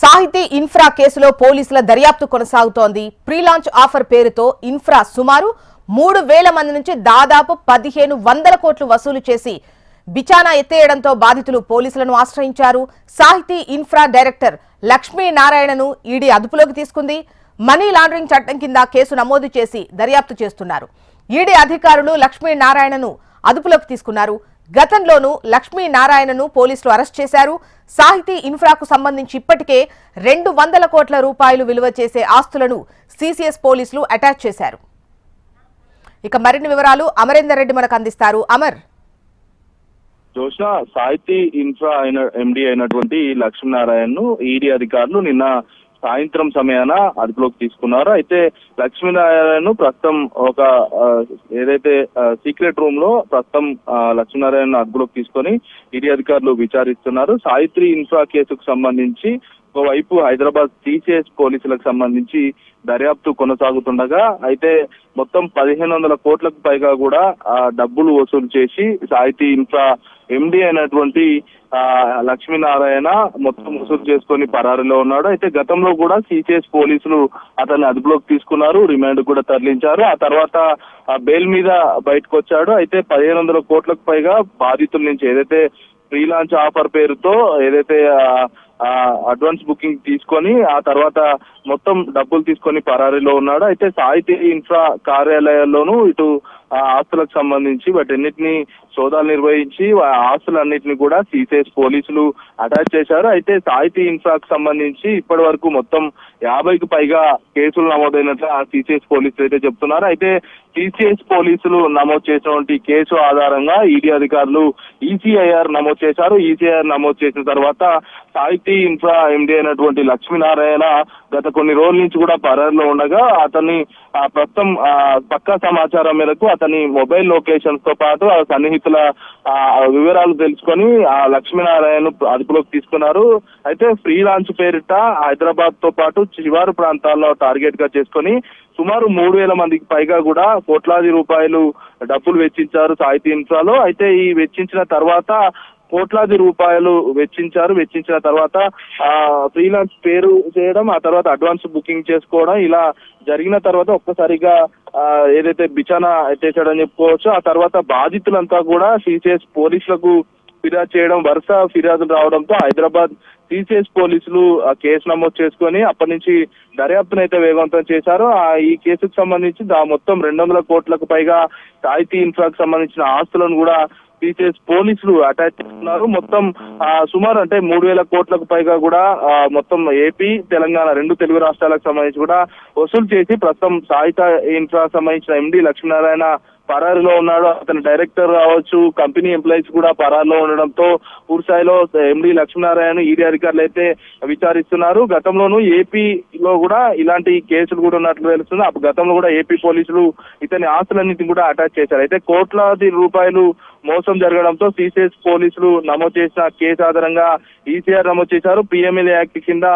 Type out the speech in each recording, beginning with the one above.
సాహితీ ఇన్ఫ్రా కేసులో పోలీసుల దర్యాప్తు కొనసాగుతోంది. ప్రీ లాంచ్ ఆఫర్ పేరుతో ఇన్ఫ్రా సుమారు మూడు వేల మంది నుంచి దాదాపు పదిహేను వందల కోట్లు వసూలు చేసి బిచానా ఎత్తేయడంతో బాధితులు పోలీసులను ఆశ్రయించారు. సాహితీ ఇన్ఫ్రా డైరెక్టర్ లక్ష్మీ నారాయణను ఈడీ అదుపులోకి తీసుకుంది. మనీ లాండరింగ్ చట్టం కింద కేసు నమోదు చేసి దర్యాప్తు చేస్తున్నారు. ఈడీ అధికారులు లక్ష్మీ నారాయణను అదుపులోకి తీసుకున్నారు. గతంలోనూ లక్ష్మీ నారాయణను పోలీసులు అరెస్ట్ చేశారు. సాహితీ ఇన్ఫ్రాకు సంబంధించి ఇప్పటికే రెండు వందల కోట్ల రూపాయలు విలువ చేసే ఆస్తులను సిసిఎస్ పోలీసులు అటాచ్ చేశారు. ఇక మరిన్ని వివరాలు అమరేందర్ రెడ్డి మనకు అందిస్తారు. అమర్. జోష్న సాహితీ ఇన్ఫ్రా అయిన ఎండి అయినటువంటి లక్ష్మీనారాయణ ను ఈడీ అధికారులు నిన్న సాయంత్రం సమయాన అదుపులోకి తీసుకున్నారు. అయితే లక్ష్మీనారాయణ ప్రస్తుతం ఒక ఏదైతే సీక్రెట్ రూమ్లో ప్రస్తుతం ఆ, లక్ష్మీనారాయణ అదుపులోకి తీసుకొని ఈడీ అధికారులు విచారిస్తున్నారు. సాయిత్రి ఇన్ఫ్రా కేసుకు సంబంధించి ఒకవైపు హైదరాబాద్ సిసిఎస్ పోలీసులకు సంబంధించి దర్యాప్తు కొనసాగుతుండగా అయితే మొత్తం పదిహేను వందల కోట్లకు పైగా కూడా ఆ డబ్బులు వసూలు చేసి సాహితీ ఇన్ఫ్రా ఎండి అయినటువంటి ఆ, లక్ష్మీనారాయణ మొత్తం వసూలు చేసుకొని పరారీలో ఉన్నాడు. అయితే గతంలో కూడా సిసిఎస్ పోలీసులు అతన్ని అదుపులోకి తీసుకున్నారు రిమాండ్ కూడా తరలించారు. ఆ తర్వాత ఆ బెయిల్ మీద బయటకు వచ్చాడు అయితే పదిహేను వందల కోట్లకు పైగా బాధితుల నుంచి ఏదైతే ఫ్రీలాంచ్ ఆఫర్ పేరుతో ఏదైతే అడ్వాన్స్ బుకింగ్ తీసుకొని ఆ తర్వాత మొత్తం డబ్బులు తీసుకొని పరారీలో ఉన్నాడు. అయితే సాహితీ ఇన్ఫ్రా కార్యాలయాల్లోనూ ఇటు ఆ ఆస్తులకు సంబంధించి వాటన్నిటిని సోదాలు నిర్వహించి ఆస్తులన్నిటిని కూడా సిసిఎస్ పోలీసులు అటాచ్ చేశారు. అయితే సాహితీ ఇన్ఫ్రాకు సంబంధించి ఇప్పటి వరకు మొత్తం యాభైకి పైగా కేసులు నమోదైనట్లు ఆ సిసిఎస్ పోలీసులు అయితే చెప్తున్నారు. అయితే సిసిఎస్ పోలీసులు నమోదు చేసినటువంటి కేసు ఆధారంగా ఈడీ అధికారులు ఈసీఐఆర్ నమోదు చేశారు. ఈసీఐఆర్ నమోదు చేసిన తర్వాత సాహితీ ఇన్ఫ్రా ఎండి అయినటువంటి లక్ష్మీనారాయణ గత కొన్ని రోజుల నుంచి కూడా పరారిలో ఉండగా అతన్ని ప్రస్తుతం ఆ, పక్కా సమాచారం మేరకు అతని మొబైల్ లొకేషన్స్తో పాటు ఆ సన్నిహితుల ఆ, వివరాలు తెలుసుకొని ఆ లక్ష్మీనారాయణ అదుపులోకి తీసుకున్నారు. అయితే ఫ్రీ లాంచ్ పేరిట హైదరాబాద్తో పాటు శివారు ప్రాంతాల్లో టార్గెట్గా చేసుకొని సుమారు మూడు వేల మందికి పైగా కూడా కోట్లాది రూపాయలు డబ్బులు వెచ్చించారు సాహితీ ఇన్ఫ్రాలో. అయితే ఈ వెచ్చించిన తర్వాత కోట్లాది రూపాయలు వెచ్చించారు. వెచ్చించిన తర్వాత ఆ ఫ్రీలాన్స్ పేరు చేయడం ఆ తర్వాత అడ్వాన్స్ బుకింగ్ చేసుకోవడం ఇలా జరిగిన తర్వాత ఒక్కసారిగా ఆ, ఏదైతే బిచానా ఎత్తేసాడని చెప్పుకోవచ్చు ఆ తర్వాత బాధితులంతా కూడా సిసిఎస్ పోలీసులకు ఫిర్యాదు చేయడం వరుస ఫిర్యాదులు రావడంతో హైదరాబాద్ సిసిఎస్ పోలీసులు ఆ కేసు నమోదు చేసుకొని అప్పటి నుంచి దర్యాప్తును అయితే వేగవంతం చేశారు. ఆ ఈ కేసుకు సంబంధించి దా మొత్తం రెండు వందల కోట్లకు పైగా సాహితీ ఇన్ఫ్రాకు సంబంధించిన ఆస్తులను కూడా సిసిఎస్ పోలీసులు అటాచ్ చేస్తున్నారు. మొత్తం ఆ, సుమారు అంటే మూడు వేల కోట్లకు పైగా కూడా ఆ, మొత్తం ఏపీ తెలంగాణ రెండు తెలుగు రాష్ట్రాలకు సంబంధించి కూడా వసూలు చేసి ప్రస్తుతం సాయిత ఇన్ఫ్రా సంబంధించిన ఎండి లక్ష్మీనారాయణ పరారులో ఉన్నాడు. అతని డైరెక్టర్ కావచ్చు కంపెనీ ఎంప్లాయీస్ కూడా పరారులో ఉండడంతో పూర్సాయిలో స్థాయిలో ఎండి లక్ష్మీనారాయణ ఈడీ అధికారులు అయితే విచారిస్తున్నారు. గతంలోనూ ఏపీలో కూడా ఇలాంటి కేసులు కూడా ఉన్నట్లు తెలుస్తుంది. అప్పుడు గతంలో కూడా ఏపీ పోలీసులు ఇతని ఆస్తులన్నింటినీ కూడా అటాచ్ చేశారు. అయితే కోట్లాది రూపాయలు మోసం జరగడంతో సిసిఎస్ పోలీసులు నమోదు చేసిన కేసు ఆధారంగా ఈసీఆర్ నమోదు చేశారు. పిఎంఎల్ఏ యాక్ట్ కింద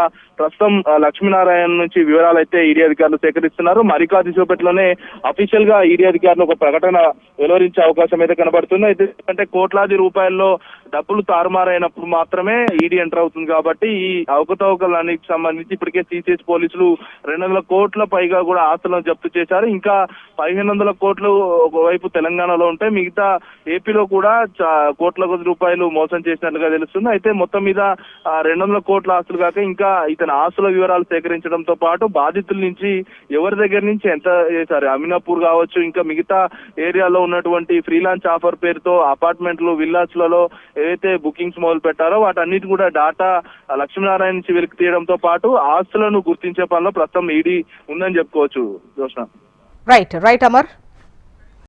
ప్రస్తుతం లక్ష్మీనారాయణ నుంచి వివరాలు అయితే ఈడీ అధికారులు సేకరిస్తున్నారు. మరికాది చూపెట్లోనే అఫీషియల్గా ఈడీ అధికారులు ఒక ప్రకటన వెలువరించే అవకాశం అయితే కనబడుతుంది. అయితే అంటే కోట్లాది రూపాయల్లో డబ్బులు తారుమారైనప్పుడు మాత్రమే ఈడీ ఎంటర్ అవుతుంది కాబట్టి ఈ అవకతవకలానికి సంబంధించి ఇప్పటికే సిసిఎస్ పోలీసులు రెండు వందల కోట్ల పైగా కూడా ఆస్తులను జప్తు చేశారు. ఇంకా పదిహేను వందల కోట్లు ఒకవైపు తెలంగాణలో ఉంటే మిగతా ఏపీలో కూడా చా- కోట్ల కొద్ది రూపాయలు మోసం చేసినట్లుగా తెలుస్తుంది. అయితే మొత్తం మీద రెండు వందల కోట్ల ఆస్తులు కాక ఇంకా ఇతని ఆస్తుల వివరాలు సేకరించడంతో పాటు బాధితుల నుంచి ఎవరి దగ్గర నుంచి ఎంత చేశారు అమినాపూర్ కావచ్చు ఇంకా మిగతా ఏరియాలో ఉన్నటువంటి ఫ్రీలాన్స్ ఆఫర్ పేరుతో అపార్ట్మెంట్లు విల్లాస్లలో ఏవైతే బుకింగ్స్ మొదలు పెట్టారో వాటన్నిటి కూడా డాటా లక్ష్మీనారాయణ నుంచి వెలికి తీయడంతో పాటు ఆస్తులను గుర్తించే పనిలో ప్రస్తుతం ఈడీ ఉందని చెప్పుకోవచ్చు. Right right Amar